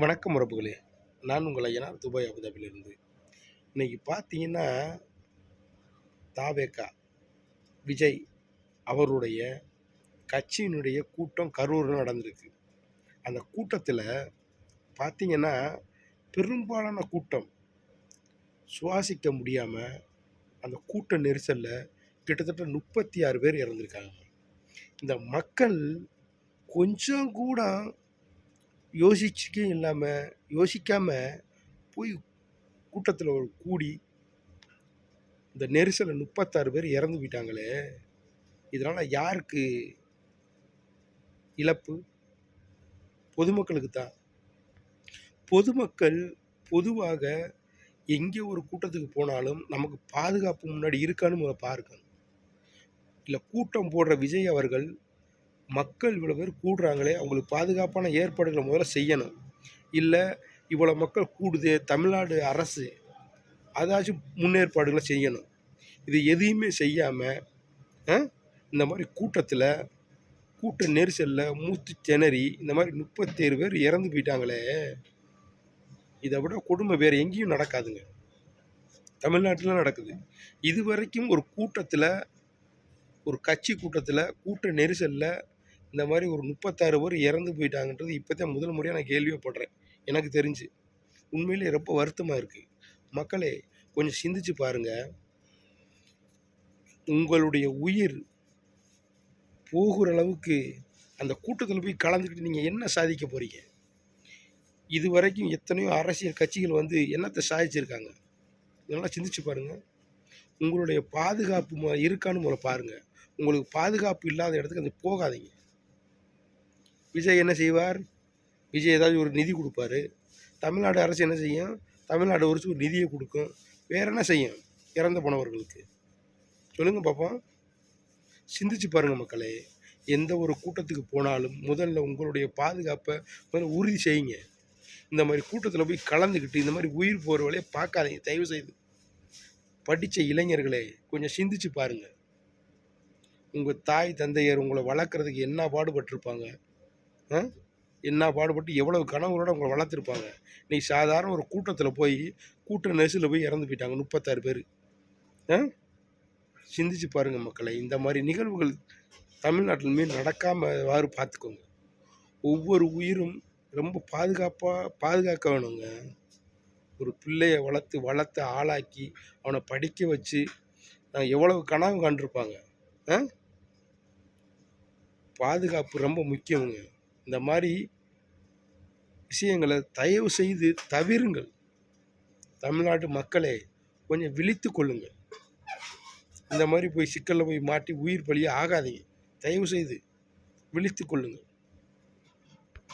வணக்கம் உறப்புகளே நான் உங்கள் ஐயனார் துபாய் அபுதாபிலிருந்து இன்னைக்கு பார்த்தீங்கன்னா தாவேக்கா விஜய் அவருடைய கட்சியினுடைய கூட்டம் கரூரில் நடந்திருக்கு. அந்த கூட்டத்தில் பார்த்தீங்கன்னா பெரும்பாலான கூட்டம் சுவாசிக்க முடியாமல் அந்த கூட்ட நெரிசலில் கிட்டத்தட்ட முப்பத்தி ஆறு பேர் இறந்துருக்காங்க. இந்த மக்கள் கொஞ்சம் கூட யோசிச்சுக்கே இல்லாமல் யோசிக்காமல் போய் கூட்டத்தில் கூடி இந்த நெரிசலில் முப்பத்தாறு பேர் இறந்து போயிட்டாங்களே இதனால் யாருக்கு இழப்பு? பொதுமக்களுக்கு தான் பொதுமக்கள் பொதுவாக எங்கே ஒரு கூட்டத்துக்கு போனாலும் நமக்கு பாதுகாப்பு முன்னாடி இருக்கான்னு முதல்ல பார்க்கணும். இல்லை கூட்டம் போடுற விஜய் அவர்கள் மக்கள் இவ்வளோ பேர் கூடுறாங்களே அவங்களுக்கு பாதுகாப்பான ஏற்பாடுகளை முதல்ல செய்யணும். இல்லை இவ்வளோ மக்கள் கூடுது தமிழ்நாடு அரசு அதாச்சும் முன்னேற்பாடுகளை செய்யணும். இது எதையுமே செய்யாமல் இந்த மாதிரி கூட்டத்தில் கூட்ட நெரிசலில் மூத்து திணறி இந்த மாதிரி முப்பத்தேழு பேர் இறந்து போயிட்டாங்களே இதை விட கொடுமை வேறு எங்கேயும் நடக்காதுங்க. தமிழ்நாட்டில் நடக்குது. இது வரைக்கும் ஒரு கூட்டத்தில் ஒரு கட்சி கூட்டத்தில் கூட்ட நெரிசலில் இந்த மாதிரி ஒரு முப்பத்தாறு பேர் இறந்து போயிட்டாங்கன்றது இப்போதான் முதல் முறையாக நான் கேள்விப்படுறேன் எனக்கு தெரிஞ்சு. உண்மையிலே ரொம்ப வருத்தமாக இருக்குது மக்களே கொஞ்சம் சிந்திச்சு பாருங்கள் உங்களுடைய உயிர் போகிற அளவுக்கு அந்த கூட்டத்தில் போய் கலந்துக்கிட்டு நீங்கள் என்ன சாதிக்க போகிறீங்க இது வரைக்கும் எத்தனையோ அரசியல் கட்சிகள் வந்து என்னத்தை சாதிச்சிருக்காங்க? இதெல்லாம் சிந்திச்சு பாருங்கள் உங்களுடைய பாதுகாப்பு இருக்கான்னு முதல்ல பாருங்கள் உங்களுக்கு பாதுகாப்பு இல்லாத இடத்துக்கு அது போகாதீங்க. விஜய் என்ன செய்வார்? விஜய் ஏதாவது ஒரு நிதி கொடுப்பாரு. தமிழ்நாடு அரசு என்ன செய்யும்? தமிழ்நாடு அரசு ஒரு நிதியை கொடுக்கும். வேற என்ன செய்யும்? இறந்து போனவர்களுக்கு. சொல்லுங்கள் பார்ப்போம் சிந்திச்சு பாருங்கள் மக்களே. எந்த ஒரு கூட்டத்துக்கு போனாலும் முதல்ல உங்களுடைய பாதுகாப்பை முதல்ல உறுதி செய்யுங்க. இந்த மாதிரி கூட்டத்தில் போய் கலந்துக்கிட்டு இந்த மாதிரி உயிர் போகிற வழியை பார்க்காதீங்க. தயவு செய்து. படித்த இளைஞர்களே கொஞ்சம் சிந்திச்சு பாருங்கள் உங்கள் தாய் தந்தையர் உங்களை வளர்க்குறதுக்கு என்ன பாடுபட்டிருப்பாங்க? என்ன பாடுபட்டு எவ்வளவு கனவுகளோட உங்களை வளர்த்துருப்பாங்க? நீ சாதாரண ஒரு கூட்டத்தில் போய் கூட்ட நெரிசலில் போய் இறந்து போயிட்டாங்க முப்பத்தாறு பேர். ஆ? சிந்திச்சு பாருங்கள் மக்களை இந்த மாதிரி நிகழ்வுகள் தமிழ்நாட்டில் நடக்காமல் வாறு பார்த்துக்கோங்க. ஒவ்வொரு உயிரும் ரொம்ப பாதுகாப்பாக பாதுகாக்க வேணுங்க. ஒரு பிள்ளையை வளர்த்து வளர்த்து ஆளாக்கி அவனை படிக்க வச்சு எவ்வளவு கனவு கண்டிருப்பாங்க? ஆ? பாதுகாப்பு ரொம்ப முக்கியங்க இந்த மாதிரி விஷயங்களை தயவு செய்து தவிருங்கள். தமிழ்நாட்டு மக்களே கொஞ்சம் விழித்து கொள்ளுங்கள். இந்த மாதிரி போய் சிக்கலில் போய் மாட்டி உயிர் பலியே ஆகாதீங்க. தயவு செய்து விழித்து கொள்ளுங்கள்.